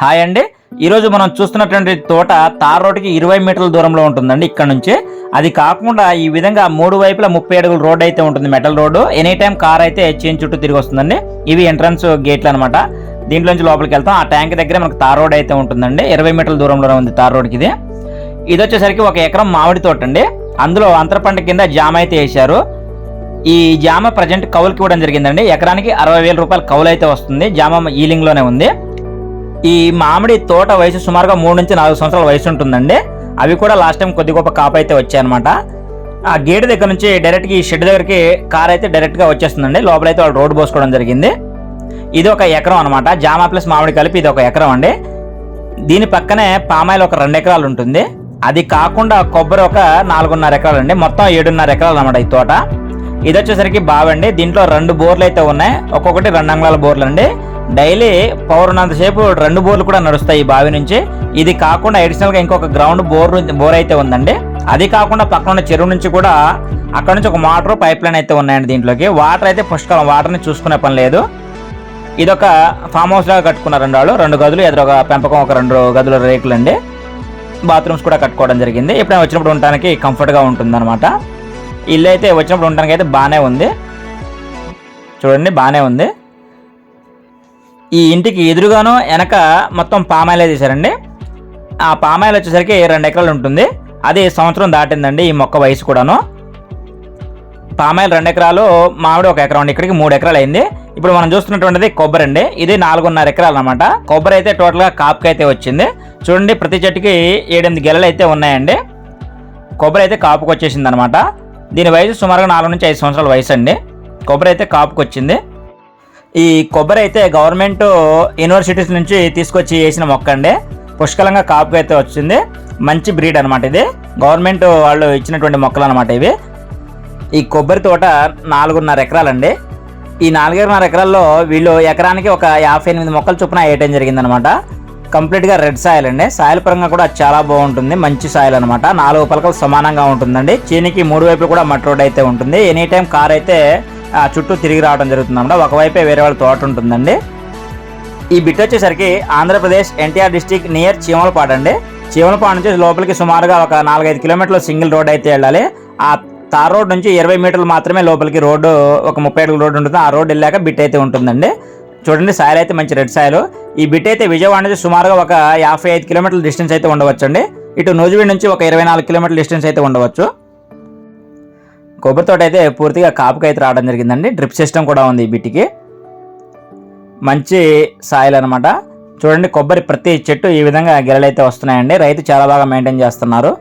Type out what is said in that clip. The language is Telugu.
హాయ్ అండి. ఈరోజు మనం చూస్తున్నటువంటి తోట తార్ రోడ్డుకి ఇరవై మీటర్ల దూరంలో ఉంటుందండి ఇక్కడ నుంచి. అది కాకుండా ఈ విధంగా మూడు వైపులా ముప్పై అడుగుల రోడ్ అయితే ఉంటుంది metal road. Any time car అయితే చేంజ్ చుట్టూ తిరిగి వస్తుందండి. ఇవి ఎంట్రన్స్ గేట్లు అనమాట దీంట్లోంచి లోపలికి వెళ్తాం. ఆ ట్యాంక్ దగ్గర మనకు తార్ రోడ్ అయితే ఉంటుందండి. ఇరవై మీటర్ల దూరంలోనే ఉంది తార్ రోడ్కి ఇది. ఇది వచ్చేసరికి ఒక ఎకరం మామిడి తోట అండి. అందులో అంతర పంట కింద జామ అయితే వేశారు. ఈ జామ ప్రజెంట్ కౌలుకి ఇవ్వడం జరిగిందండి. ఎకరానికి అరవై వేల రూపాయల కౌలు అయితే వస్తుంది. జామ ఈలింగ్లోనే ఉంది. ఈ మామిడి తోట వయసు సుమారుగా మూడు నుంచి నాలుగు సంవత్సరాల వయసు ఉంటుందండి. అవి కూడా లాస్ట్ టైం కొద్ది గొప్ప కాపు అయితే వచ్చాయన్నమాట. ఆ గేట్ దగ్గర నుంచి డైరెక్ట్గా ఈ షెడ్ దగ్గరికి కార్ అయితే డైరెక్ట్గా వచ్చేస్తుందండి. లోపలైతే వాళ్ళు రోడ్డు పోసుకోవడం జరిగింది. ఇది ఒక ఎకరం అనమాట జామ ప్లస్ మామిడి కలిపి ఇది ఒక ఎకరం అండి. దీని పక్కనే పామాయిల్ ఒక రెండు ఎకరాలు ఉంటుంది. అది కాకుండా కొబ్బరి ఒక నాలుగున్నర ఎకరాలు అండి. మొత్తం ఏడున్నర ఎకరాలు అనమాట ఈ తోట. ఇది వచ్చేసరికి బావండి. దీంట్లో రెండు బోర్లు అయితే ఉన్నాయి. ఒక్కొక్కటి రెండు అంగుళాల బోర్లు అండి డైలీ పవర్ రెండు బోర్లు కూడా నడుస్తాయి ఈ బావి నుంచి. ఇది కాకుండా అడిషనల్గా ఇంకొక గ్రౌండ్ బోర్ బోర్ అయితే ఉందండి. అది కాకుండా పక్కన ఉన్న చెరువు నుంచి కూడా అక్కడ నుంచి ఒక మోటార్ పైప్ లైన్ అయితే ఉన్నాయండి దీంట్లోకి. వాటర్ అయితే పుష్కలం. వాటర్ని చూసుకునే పని లేదు. ఇదొక ఫామ్ హౌస్ లాగా కట్టుకున్నారండి వాళ్ళు. రెండు గదులు ఎదురొక పెంపకం ఒక రెండు గదుల రేకులు అండి. బాత్రూమ్స్ కూడా కట్టుకోవడం జరిగింది. ఎప్పుడైనా వచ్చినప్పుడు ఉండడానికి కంఫర్ట్గా ఉంటుందన్నమాట. ఇల్లు అయితే వచ్చినప్పుడు ఉండడానికి అయితే బాగానే ఉంది. చూడండి బాగానే ఉంది. ఈ ఇంటికి ఎదురుగాను వెనక మొత్తం పామాయిలే తీశారండి? ఆ పామాయిల్ వచ్చేసరికి రెండు ఎకరాలు ఉంటుంది. అది సంవత్సరం దాటిందండి ఈ మొక్క వయసు కూడాను. పామాయిల్ రెండు ఎకరాలు మామిడి ఒక ఎకరం అండి ఇక్కడికి మూడు ఎకరాలు అయింది. ఇప్పుడు మనం చూస్తున్నటువంటిది కొబ్బరి అండి. ఇది నాలుగున్నర ఎకరాలు అనమాట కొబ్బరి అయితే టోటల్గా కాపుకి అయితే వచ్చింది. చూడండి ప్రతి చెట్టుకి ఏడెనిమిది గెలలు అయితే ఉన్నాయండి. కొబ్బరి అయితే కాపుకి వచ్చేసింది అనమాట దీని వయసు సుమారుగా నాలుగు నుంచి ఐదు సంవత్సరాల వయసు అండి. కొబ్బరి అయితే కాపుకి వచ్చింది. ఈ కొబ్బరి అయితే గవర్నమెంట్ యూనివర్సిటీస్ నుంచి తీసుకొచ్చి వేసిన మొక్క అండి. పుష్కలంగా కాపుకి అయితే వచ్చింది. మంచి బ్రీడ్ అనమాట ఇది. గవర్నమెంట్ వాళ్ళు ఇచ్చినటువంటి మొక్కలు అనమాట ఇవి. ఈ కొబ్బరి తోట నాలుగున్నర ఎకరాలండి. ఈ నాలుగున్నర ఎకరాల్లో వీళ్ళు ఎకరానికి ఒక యాభై ఎనిమిది మొక్కలు చొప్పున వేయటం జరిగిందనమాట కంప్లీట్గా రెడ్ సాయిల్ అండి. సాయిల్ పరంగా కూడా చాలా బాగుంటుంది. మంచి సాయిల్ అనమాట నాలుగు పలకలు సమానంగా ఉంటుందండి. చీనికి మూడు వైపులు కూడా మట్టి రోడ్ అయితే ఉంటుంది. ఎనీ టైం కార్ అయితే చుట్టూ తిరిగి రావడం జరుగుతుందన్నమాట ఒకవైపే వేరే వాళ్ళ తోట ఉంటుందండి. ఈ బిట్ వచ్చేసరికి ఆంధ్రప్రదేశ్ ఎన్టీఆర్ డిస్టిక్ నియర్ చీమలపాడు అండి. చీమలపాడు నుంచి లోపలికి సుమారుగా ఒక నాలుగైదు కిలోమీటర్ల సింగిల్ రోడ్ అయితే వెళ్ళాలి. ఆ తార్ రోడ్ నుంచి ఇరవై మీటర్లు మాత్రమే లోపలికి రోడ్డు ఒక ముప్పై అడుగుల రోడ్డు ఉంటుంది. ఆ రోడ్డు వెళ్ళాక బిట్ అయితే ఉంటుందండి. చూడండి సాయిల్ అయితే మంచి రెడ్ సాయిల్. ఈ బిట్ అయితే విజయవాడ నుంచి సుమారుగా ఒక యాభై ఐదు కిలోమీటర్ల డిస్టెన్స్ అయితే ఉండవచ్చు అండి ఇటు నూజివీడ్ నుంచి ఒక ఇరవై నాలుగు కిలోమీటర్ల డిస్టెన్స్ అయితే ఉండవచ్చు. కొబ్బరి తోట అయితే పూర్తిగా కాపుకి అయితే రావడం జరిగిందండి. డ్రిప్ సిస్టమ్ కూడా ఉంది ఈ బిట్టికి. మంచి సాయిల్ అనమాట చూడండి కొబ్బరి ప్రతి చెట్టు ఈ విధంగా గిరలైతే వస్తున్నాయండి. రైతు చాలా బాగా మెయింటైన్ చేస్తున్నారు.